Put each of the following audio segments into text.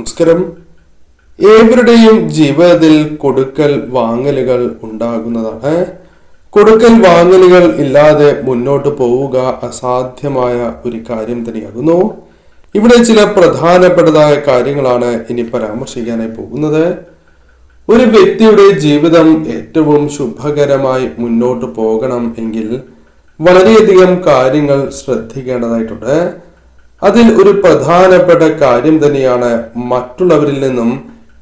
നമസ്കാരം. ഏവരുടെയും ജീവിതത്തിൽ കൊടുക്കൽ വാങ്ങലുകൾ ഉണ്ടാകുന്നതാണ്. കൊടുക്കൽ വാങ്ങലുകൾ ഇല്ലാതെ മുന്നോട്ട് പോവുക അസാധ്യമായ ഒരു കാര്യം തന്നെയാകുന്നു. ഇവിടെ ചില പ്രധാനപ്പെട്ടതായ കാര്യങ്ങളാണ് ഇനി പരാമർശിക്കാനായി പോകുന്നത്. ഒരു വ്യക്തിയുടെ ജീവിതം ഏറ്റവും ശുഭകരമായി മുന്നോട്ട് പോകണം എങ്കിൽ വളരെയധികം കാര്യങ്ങൾ ശ്രദ്ധിക്കേണ്ടതായിട്ടുണ്ട്. അതിൽ ഒരു പ്രധാനപ്പെട്ട കാര്യം തന്നെയാണ് മറ്റുള്ളവരിൽ നിന്നും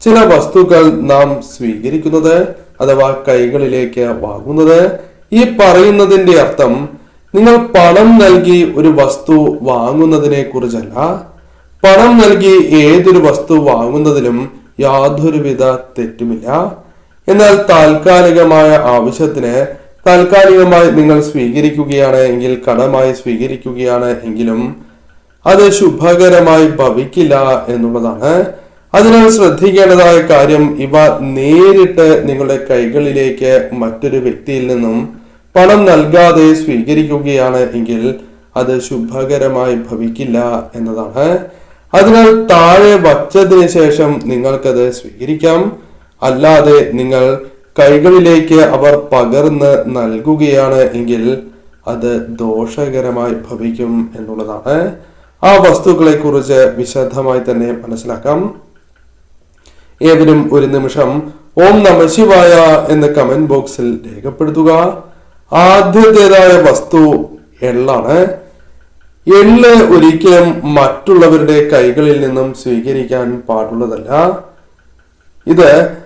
ചില വസ്തുക്കൾ നാം സ്വീകരിക്കുന്നത് അഥവാ കൈകളിലേക്ക് വാങ്ങുന്നത്. ഈ പറയുന്നതിന്റെ അർത്ഥം നിങ്ങൾ പണം നൽകി ഒരു വസ്തു വാങ്ങുന്നതിനെ കുറിച്ചല്ല. പണം നൽകി ഏതൊരു വസ്തു വാങ്ങുന്നതിലും യാതൊരുവിധ തെറ്റുമില്ല. എന്നാൽ താൽക്കാലികമായ ആവശ്യത്തിന് താൽക്കാലികമായി നിങ്ങൾ സ്വീകരിക്കുകയാണ് എങ്കിൽ കടമായി സ്വീകരിക്കുകയാണ് എങ്കിലും അത് ശുഭകരമായി ഭവിക്കില്ല എന്നുള്ളതാണ്. അതിനാൽ ശ്രദ്ധിക്കേണ്ടതായ കാര്യം ഇവ നേരിട്ട് നിങ്ങളുടെ കൈകളിലേക്ക് മറ്റൊരു വ്യക്തിയിൽ നിന്നും പണം നൽകാതെ സ്വീകരിക്കുകയാണ് എങ്കിൽ അത് ശുഭകരമായി ഭവിക്കില്ല എന്നതാണ്. അതിനാൽ താഴെ വച്ചതിന് ശേഷം നിങ്ങൾക്കത് സ്വീകരിക്കാം. അല്ലാതെ നിങ്ങൾ കൈകളിലേക്ക് അവർ പകർന്ന് നൽകുകയാണ് എങ്കിൽ അത് ദോഷകരമായി ഭവിക്കും എന്നുള്ളതാണ്. ആ വസ്തുക്കളെ കുറിച്ച് വിശദമായി തന്നെ മനസ്സിലാക്കാം. ഏവരും ഒരു നിമിഷം ഓം നമ ശിവായ എന്ന് കമന്റ് ബോക്സിൽ രേഖപ്പെടുത്തുക. ആദ്യത്തേതായ വസ്തു എള്ളാണ്. എള്ള് ഒരിക്കലും മറ്റുള്ളവരുടെ കൈകളിൽ നിന്നും സ്വീകരിക്കാൻ പാടുള്ളതല്ല. ഇത്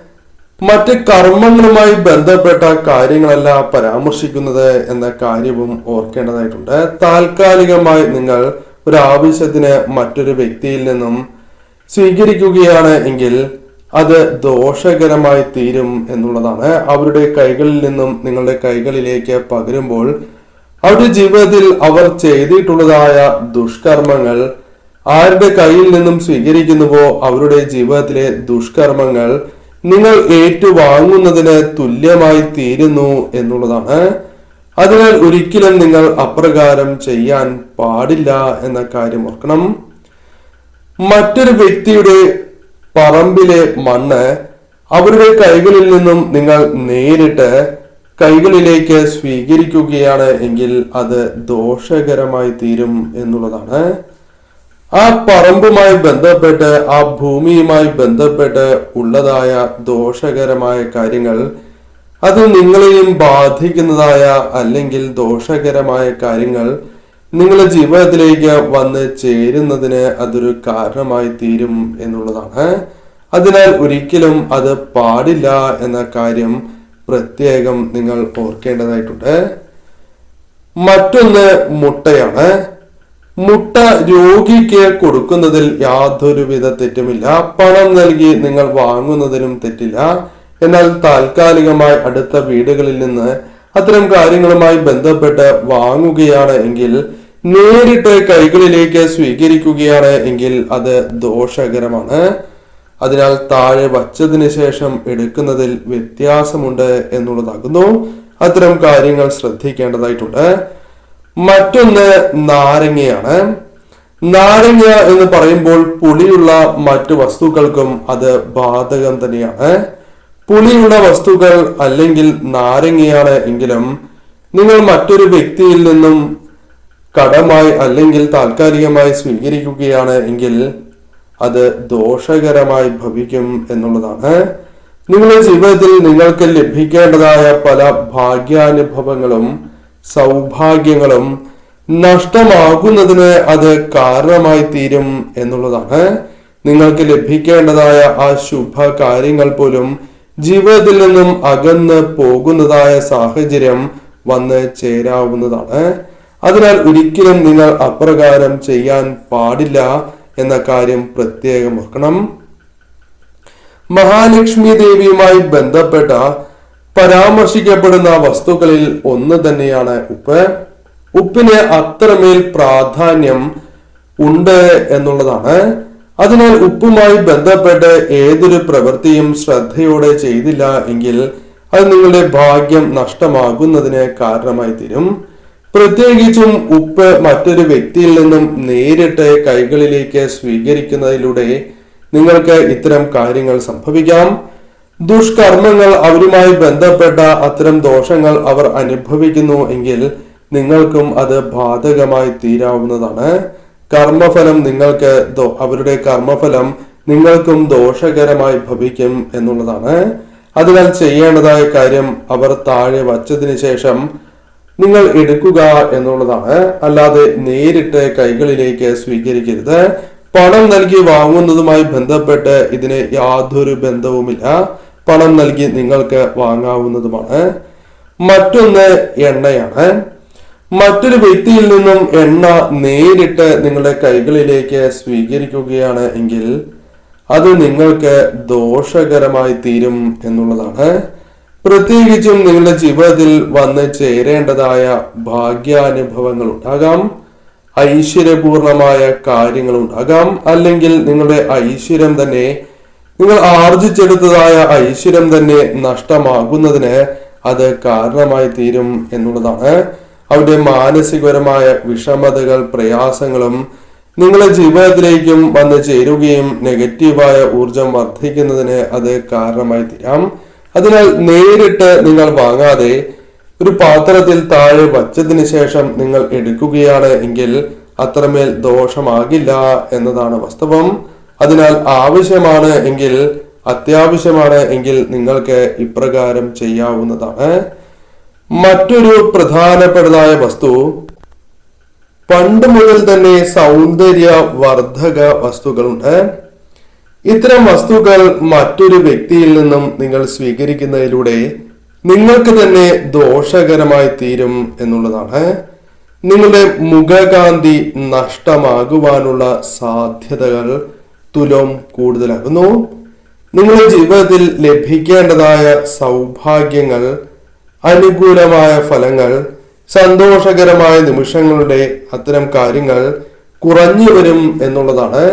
മറ്റ് കർമ്മങ്ങളുമായി ബന്ധപ്പെട്ട കാര്യങ്ങളല്ല പരാമർശിക്കുന്നത് എന്ന കാര്യവും ഓർക്കേണ്ടതായിട്ടുണ്ട്. താൽക്കാലികമായി നിങ്ങൾ ഒരു ആവശ്യത്തിന് മറ്റൊരു വ്യക്തിയിൽ നിന്നും സ്വീകരിക്കുകയാണ് എങ്കിൽ അത് ദോഷകരമായി തീരും എന്നുള്ളതാണ്. അവരുടെ കൈകളിൽ നിന്നും നിങ്ങളുടെ കൈകളിലേക്ക് പകരുമ്പോൾ അവരുടെ ജീവിതത്തിൽ അവർ ചെയ്തിട്ടുള്ളതായ ദുഷ്കർമ്മങ്ങൾ ആരുടെ കയ്യിൽ നിന്നും സ്വീകരിക്കുന്നുവോ അവരുടെ ജീവിതത്തിലെ ദുഷ്കർമ്മങ്ങൾ നിങ്ങൾ ഏറ്റുവാങ്ങുന്നതിന് തുല്യമായി തീരുന്നു എന്നുള്ളതാണ്. അതിനാൽ ഒരിക്കലും നിങ്ങൾ അപ്രകാരം ചെയ്യാൻ പാടില്ല എന്ന കാര്യം ഓർക്കണം. മറ്റൊരു വ്യക്തിയുടെ പറമ്പിലെ മണ്ണ് അവരുടെ കൈകളിൽ നിന്നും നിങ്ങൾ നേരിട്ട് കൈകളിലേക്ക് സ്വീകരിക്കുകയാണ് എങ്കിൽ അത് ദോഷകരമായി തീരും എന്നുള്ളതാണ്. ആ പറമ്പുമായി ബന്ധപ്പെട്ട് ആ ഭൂമിയുമായി ബന്ധപ്പെട്ട് ഉള്ളതായ ദോഷകരമായ കാര്യങ്ങൾ അത് നിങ്ങളെയും ബാധിക്കുന്നതായ അല്ലെങ്കിൽ ദോഷകരമായ കാര്യങ്ങൾ നിങ്ങളുടെ ജീവിതത്തിലേക്ക് വന്ന് ചേരുന്നതിന് അതൊരു കാരണമായി തീരും എന്നുള്ളതാണ്. അതിനാൽ ഒരിക്കലും അത് പാടില്ല എന്ന കാര്യം പ്രത്യേകം നിങ്ങൾ ഓർക്കേണ്ടതായിട്ടുണ്ട്. മറ്റൊന്ന് മുട്ടയാണ്. മുട്ട രോഗിക്ക് കൊടുക്കുന്നതിൽ യാതൊരുവിധ തെറ്റുമില്ല. പണം നൽകി നിങ്ങൾ വാങ്ങുന്നതിനും തെറ്റില്ല. എന്നാൽ താൽക്കാലികമായി അടുത്ത വീടുകളിൽ നിന്ന് അത്തരം കാര്യങ്ങളുമായി ബന്ധപ്പെട്ട് വാങ്ങുകയാണ് എങ്കിൽ നേരിട്ട് കൈകളിലേക്ക് സ്വീകരിക്കുകയാണ് എങ്കിൽ അത് ദോഷകരമാണ്. അതിനാൽ താഴെ വച്ചതിന് ശേഷം എടുക്കുന്നതിൽ വ്യത്യാസമുണ്ട് എന്നുള്ളതാകുന്നു. അത്തരം കാര്യങ്ങൾ ശ്രദ്ധിക്കേണ്ടതായിട്ടുണ്ട്. മറ്റൊന്ന് നാരങ്ങയാണ്. നാരങ്ങ എന്ന് പറയുമ്പോൾ പുളിയുള്ള മറ്റു വസ്തുക്കൾക്കും അത് ബാധകം തന്നെയാണ്. പുളിയുള്ള വസ്തുക്കൾ അല്ലെങ്കിൽ നാരങ്ങയാണ് എങ്കിലും നിങ്ങൾ മറ്റൊരു വ്യക്തിയിൽ നിന്നും കടമായി അല്ലെങ്കിൽ താൽക്കാലികമായി സ്വീകരിക്കുകയാണ് എങ്കിൽ അത് ദോഷകരമായി ഭവിക്കും എന്നുള്ളതാണ്. നിങ്ങളുടെ ജീവിതത്തിൽ നിങ്ങൾക്ക് ലഭിക്കേണ്ടതായ പല ഭാഗ്യാനുഭവങ്ങളും സൗഭാഗ്യങ്ങളും നഷ്ടമാകുന്നതിന് അത് കാരണമായി തീരും എന്നുള്ളതാണ്. നിങ്ങൾക്ക് ലഭിക്കേണ്ടതായ ആ ശുഭ കാര്യങ്ങൾ പോലും ജീവിതത്തിൽ നിന്നും അകന്ന് പോകുന്നതായ സാഹചര്യം വന്ന് ചേരാവുന്നതാണ്. അതിനാൽ ഒരിക്കലും നിങ്ങൾ അപ്രകാരം ചെയ്യാൻ പാടില്ല എന്ന കാര്യം പ്രത്യേകം ഓർക്കണം. മഹാലക്ഷ്മി ദേവിയുമായി ബന്ധപ്പെട്ട പരാമർശിക്കപ്പെടുന്ന വസ്തുക്കളിൽ ഒന്ന് തന്നെയാണ് ഉപ്പ്. ഉപ്പിന് അത്രമേൽ പ്രാധാന്യം ഉണ്ട് എന്നുള്ളതാണ്. അതിനാൽ ഉപ്പുമായി ബന്ധപ്പെട്ട് ഏതൊരു പ്രവൃത്തിയും ശ്രദ്ധയോടെ ചെയ്തില്ല എങ്കിൽ അത് നിങ്ങളുടെ ഭാഗ്യം നഷ്ടമാകുന്നതിന് കാരണമായി തീരും. പ്രത്യേകിച്ചും ഉപ്പ് മറ്റൊരു വ്യക്തിയിൽ നിന്നും നേരിട്ട് കൈകളിലേക്ക് സ്വീകരിക്കുന്നതിലൂടെ നിങ്ങൾക്ക് ഇത്തരം കാര്യങ്ങൾ സംഭവിക്കാം. ദുഷ്കർമ്മങ്ങൾ അവരുമായി ബന്ധപ്പെട്ട അത്തരം ദോഷങ്ങൾ അവർ അനുഭവിക്കുന്നു എങ്കിൽ നിങ്ങൾക്കും അത് ബാധകമായി തീരാവുന്നതാണ്. കർമ്മഫലം നിങ്ങൾക്ക് അവരുടെ കർമ്മഫലം നിങ്ങൾക്കും ദോഷകരമായി ഭവിക്കും എന്നുള്ളതാണ്. അതിനാൽ ചെയ്യേണ്ടതായ കാര്യം അവർ താഴെ വച്ചതിന് ശേഷം നിങ്ങൾ എടുക്കുക എന്നുള്ളതാണ്. അല്ലാതെ നേരിട്ട് കൈകളിലേക്ക് സ്വീകരിക്കരുത്. പണം നൽകി വാങ്ങുന്നതുമായി ബന്ധപ്പെട്ട് ഇതിന് യാതൊരു ബന്ധവുമില്ല. പണം നൽകി നിങ്ങൾക്ക് വാങ്ങാവുന്നതുമാണ്. മറ്റൊന്ന് എണ്ണയാണ്. മറ്റൊരു വ്യക്തിയിൽ നിന്നും എണ്ണ നേരിട്ട് നിങ്ങളുടെ കൈകളിലേക്ക് സ്വീകരിക്കുകയാണ് എങ്കിൽ അത് നിങ്ങൾക്ക് ദോഷകരമായി തീരും എന്നുള്ളതാണ്. പ്രത്യേകിച്ചും നിങ്ങളുടെ ജീവിതത്തിൽ വന്ന് ചേരേണ്ടതായ ഭാഗ്യാനുഭവങ്ങൾ ഉണ്ടാകാം. ഐശ്വര്യപൂർണമായ കാര്യങ്ങൾ ഉണ്ടാകാം. അല്ലെങ്കിൽ നിങ്ങളുടെ ഐശ്വര്യം തന്നെ നിങ്ങൾ ആർജിച്ചെടുത്തതായ ഐശ്വര്യം തന്നെ നഷ്ടമാകുന്നതിന് അത് കാരണമായി തീരും എന്നുള്ളതാണ്. അവരുടെ മാനസികപരമായ വിഷമതകൾ പ്രയാസങ്ങളും നിങ്ങളുടെ ജീവിതത്തിലേക്കും വന്ന് ചേരുകയും നെഗറ്റീവായ ഊർജം വർദ്ധിക്കുന്നതിന് അത് കാരണമായി തീരാം. അതിനാൽ നേരിട്ട് നിങ്ങൾ വാങ്ങാതെ ഒരു പാത്രത്തിൽ താഴെ വച്ചതിന് ശേഷം നിങ്ങൾ എടുക്കുകയാണ് എങ്കിൽ അത്രമേൽ ദോഷമാകില്ല എന്നതാണ് വാസ്തവം. അതിനാൽ ആവശ്യമാണ് എങ്കിൽ അത്യാവശ്യമാണ് എങ്കിൽ നിങ്ങൾക്ക് ഇപ്രകാരം ചെയ്യാവുന്നതാണ്. മറ്റൊരു പ്രധാനപ്പെട്ടതായ വസ്തു. പണ്ട് മുതൽ തന്നെ സൗന്ദര്യ വർദ്ധക വസ്തുക്കളുണ്ട് ഇത്തരം വസ്തുക്കൾ മറ്റൊരു വ്യക്തിയിൽ നിന്നും നിങ്ങൾ സ്വീകരിക്കുന്നതിലൂടെ നിങ്ങൾക്ക് തന്നെ ദോഷകരമായി തീരും എന്നുള്ളതാണ്. നിങ്ങളുടെ മുഖകാന്തി നഷ്ടമാകുവാനുള്ള സാധ്യതകൾ തുലോം കൂടുതലാകുന്നു. നിങ്ങളുടെ ജീവിതത്തിൽ ലഭിക്കേണ്ടതായ സൗഭാഗ്യങ്ങൾ അനുകൂലമായ ഫലങ്ങൾ സന്തോഷകരമായ നിമിഷങ്ങളുടെ അത്തരം കാര്യങ്ങൾ കുറഞ്ഞു വരും എന്നുള്ളതാണ്.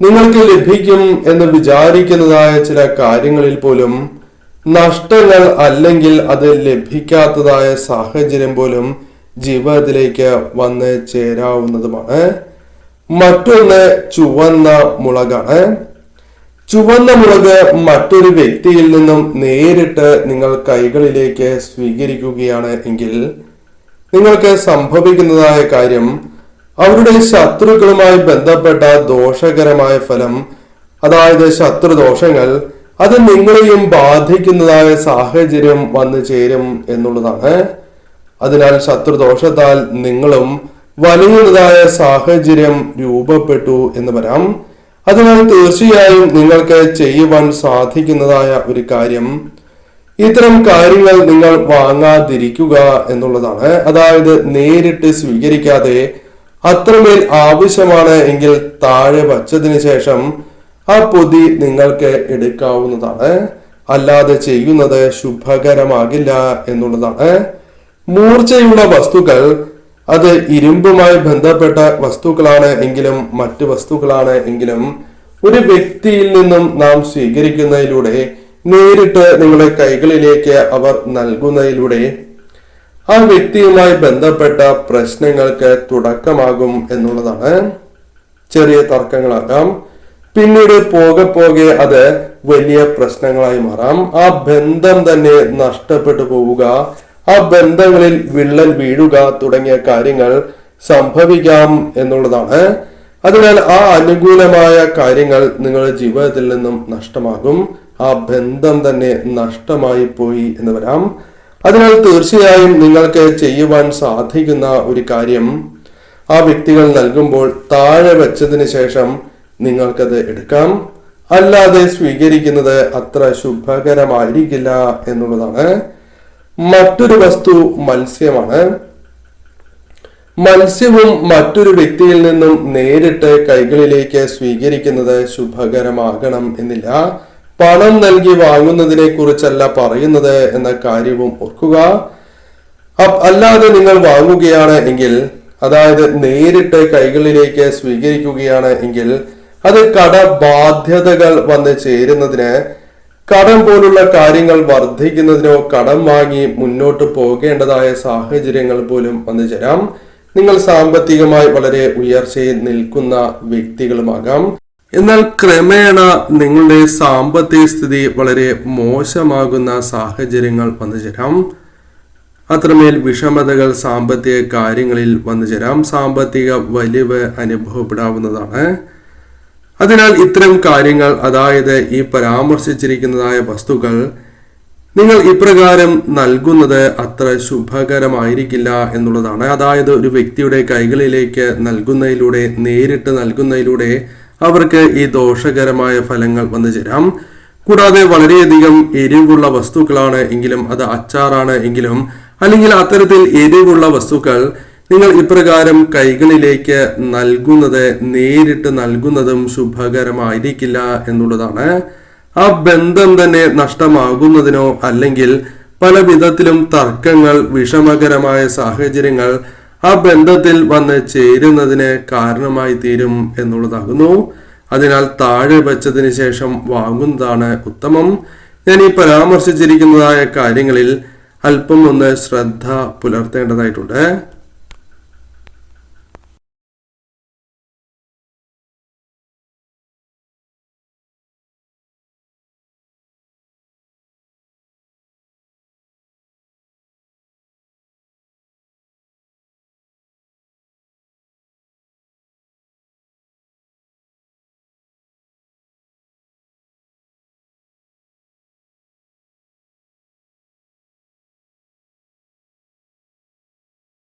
നിങ്ങൾക്ക് ലഭിക്കും എന്ന് വിചാരിക്കുന്നതായ ചില കാര്യങ്ങളിൽ പോലും നഷ്ടങ്ങൾ അല്ലെങ്കിൽ അത് ലഭിക്കാത്തതായ സാഹചര്യം പോലും ജീവിതത്തിലേക്ക് വന്ന് ചേരാവുന്നതുമാണ്. മറ്റൊന്ന് ചുവന്ന മുളകാണ്. ചുവന്ന മുളക് മറ്റൊരു വ്യക്തിയിൽ നിന്നും നേരിട്ട് നിങ്ങൾ കൈകളിലേക്ക് സ്വീകരിക്കുകയാണ് എങ്കിൽ നിങ്ങൾക്ക് സംഭവിക്കുന്നതായ കാര്യം അവരുടെ ശത്രുക്കളുമായി ബന്ധപ്പെട്ട ദോഷകരമായ ഫലം അതായത് ശത്രുദോഷങ്ങൾ അത് നിങ്ങളെയും ബാധിക്കുന്നതായ സാഹചര്യം വന്നു ചേരും എന്നുള്ളതാണ്. അതിനാൽ ശത്രുദോഷത്താൽ നിങ്ങളും വലിയതായ സാഹചര്യം രൂപപ്പെട്ടു എന്ന് വരാം. അതിനാൽ തീർച്ചയായും നിങ്ങൾക്ക് ചെയ്യുവാൻ സാധിക്കുന്നതായ ഒരു കാര്യം ഇത്തരം കാര്യങ്ങൾ നിങ്ങൾ വാങ്ങാതിരിക്കുക എന്നുള്ളതാണ്. അതായത് നേരിട്ട് സ്വീകരിക്കാതെ അത്രമേൽ ആവശ്യമാണ് എങ്കിൽ താഴെ വച്ചതിന് ശേഷം ആ പൊതി നിങ്ങൾക്ക് എടുക്കാവുന്നതാണ്. അല്ലാതെ ചെയ്യുന്നത് ശുഭകരമാകില്ല എന്നുള്ളതാണ്. മൂർച്ചയുള്ള വസ്തുക്കൾ അത് ഇരുമ്പുമായി ബന്ധപ്പെട്ട വസ്തുക്കളാണ് എങ്കിലും മറ്റ് വസ്തുക്കളാണ് എങ്കിലും ഒരു വ്യക്തിയിൽ നിന്നും നാം സ്വീകരിക്കുന്നതിലൂടെ നേരിട്ട് നിങ്ങളുടെ കൈകളിലേക്ക് അവർ നൽകുന്നതിലൂടെ ആ വ്യക്തിയുമായി ബന്ധപ്പെട്ട പ്രശ്നങ്ങൾക്ക് തുടക്കമാകും എന്നുള്ളതാണ് ചെറിയ തർക്കങ്ങളാകാം. പിന്നീട് പോകെ പോകെ അത് വലിയ പ്രശ്നങ്ങളായി മാറാം. ആ ബന്ധം തന്നെ നഷ്ടപ്പെട്ടു പോവുക ആ ബന്ധങ്ങളിൽ വിള്ളൽ വീഴുക തുടങ്ങിയ കാര്യങ്ങൾ സംഭവിക്കാം എന്നുള്ളതാണ്. അതിനാൽ ആ അനുകൂലമായ കാര്യങ്ങൾ നിങ്ങളുടെ ജീവിതത്തിൽ നിന്നും നഷ്ടമാകും. ആ ബന്ധം തന്നെ നഷ്ടമായി പോയി എന്ന് വരാം. അതിനാൽ തീർച്ചയായും നിങ്ങൾക്ക് ചെയ്യുവാൻ സാധിക്കുന്ന ഒരു കാര്യം ആ വ്യക്തികൾ നൽകുമ്പോൾ താഴെ വെച്ചതിന് ശേഷം നിങ്ങൾക്കത് എടുക്കാം. അല്ലാതെ സ്വീകരിക്കുന്നത് അത്ര ശുഭകരമായിരിക്കില്ല എന്നുള്ളതാണ്. മറ്റൊരു വസ്തു മത്സ്യമാണ്. മത്സ്യവും മറ്റൊരു വ്യക്തിയിൽ നിന്നും നേരിട്ട് കൈകളിലേക്ക് സ്വീകരിക്കുന്നത് ശുഭകരമാകണം എന്നില്ല. പണം നൽകി വാങ്ങുന്നതിനെ കുറിച്ചല്ല പറയുന്നത് എന്ന കാര്യവും ഓർക്കുക. അല്ലാതെ നിങ്ങൾ വാങ്ങുകയാണ് എങ്കിൽ അതായത് നേരിട്ട് കൈകളിലേക്ക് സ്വീകരിക്കുകയാണ് എങ്കിൽ അത് കടബാധ്യതകൾ വന്ന് ചേരുന്നതിന് കടം പോലുള്ള കാര്യങ്ങൾ വർദ്ധിക്കുന്നതിനോ കടം വാങ്ങി മുന്നോട്ട് പോകേണ്ടതായ സാഹചര്യങ്ങൾ പോലും വന്നു ചേരാം. നിങ്ങൾ സാമ്പത്തികമായി വളരെ ഉയർച്ചയിൽ നിൽക്കുന്ന വ്യക്തികളുമാകാം. എന്നാൽ ക്രമേണ നിങ്ങളുടെ സാമ്പത്തിക സ്ഥിതി വളരെ മോശമാകുന്ന സാഹചര്യങ്ങൾ വന്നു ചേരാം. അത്രമേൽ വിഷമതകൾ സാമ്പത്തിക കാര്യങ്ങളിൽ വന്നു ചേരാം. സാമ്പത്തിക വലിവ് അനുഭവപ്പെടാവുന്നതാണ്. അതിനാൽ ഇത്തരം കാര്യങ്ങൾ അതായത് ഈ പരാമർശിച്ചിരിക്കുന്നതായ വസ്തുക്കൾ നിങ്ങൾ ഇപ്രകാരം നൽകുന്നത് അത്ര ശുഭകരമായിരിക്കില്ല എന്നുള്ളതാണ്. അതായത് ഒരു വ്യക്തിയുടെ കൈകളിലേക്ക് നൽകുന്നതിലൂടെ നേരിട്ട് നൽകുന്നതിലൂടെ അവർക്ക് ഈ ദോഷകരമായ ഫലങ്ങൾ വന്നു ചേരാം. കൂടാതെ വളരെയധികം എരിവുള്ള വസ്തുക്കളാണ് എങ്കിലും അത് അച്ചാറാണ് എങ്കിലും അല്ലെങ്കിൽ അത്തരത്തിൽ എരിവുള്ള വസ്തുക്കൾ നിങ്ങൾ ഇപ്രകാരം കൈകളിലേക്ക് നൽകുന്നത് നേരിട്ട് നൽകുന്നതും ശുഭകരമായിരിക്കില്ല എന്നുള്ളതാണ്. ആ ബന്ധം തന്നെ നഷ്ടമാകുന്നതിനോ അല്ലെങ്കിൽ പല വിധത്തിലും തർക്കങ്ങൾ വിഷമകരമായ സാഹചര്യങ്ങൾ ആ ബന്ധത്തിൽ വന്ന് ചേരുന്നതിന് കാരണമായി തീരും എന്നുള്ളതാകുന്നു. അതിനാൽ താഴെ വെച്ചതിന് ശേഷം വാങ്ങുന്നതാണ് ഉത്തമം. ഞാൻ ഈ പരാമർശിച്ചിരിക്കുന്നതായ കാര്യങ്ങളിൽ അല്പം ഒന്ന് ശ്രദ്ധ പുലർത്തേണ്ടതായിട്ടുണ്ട്.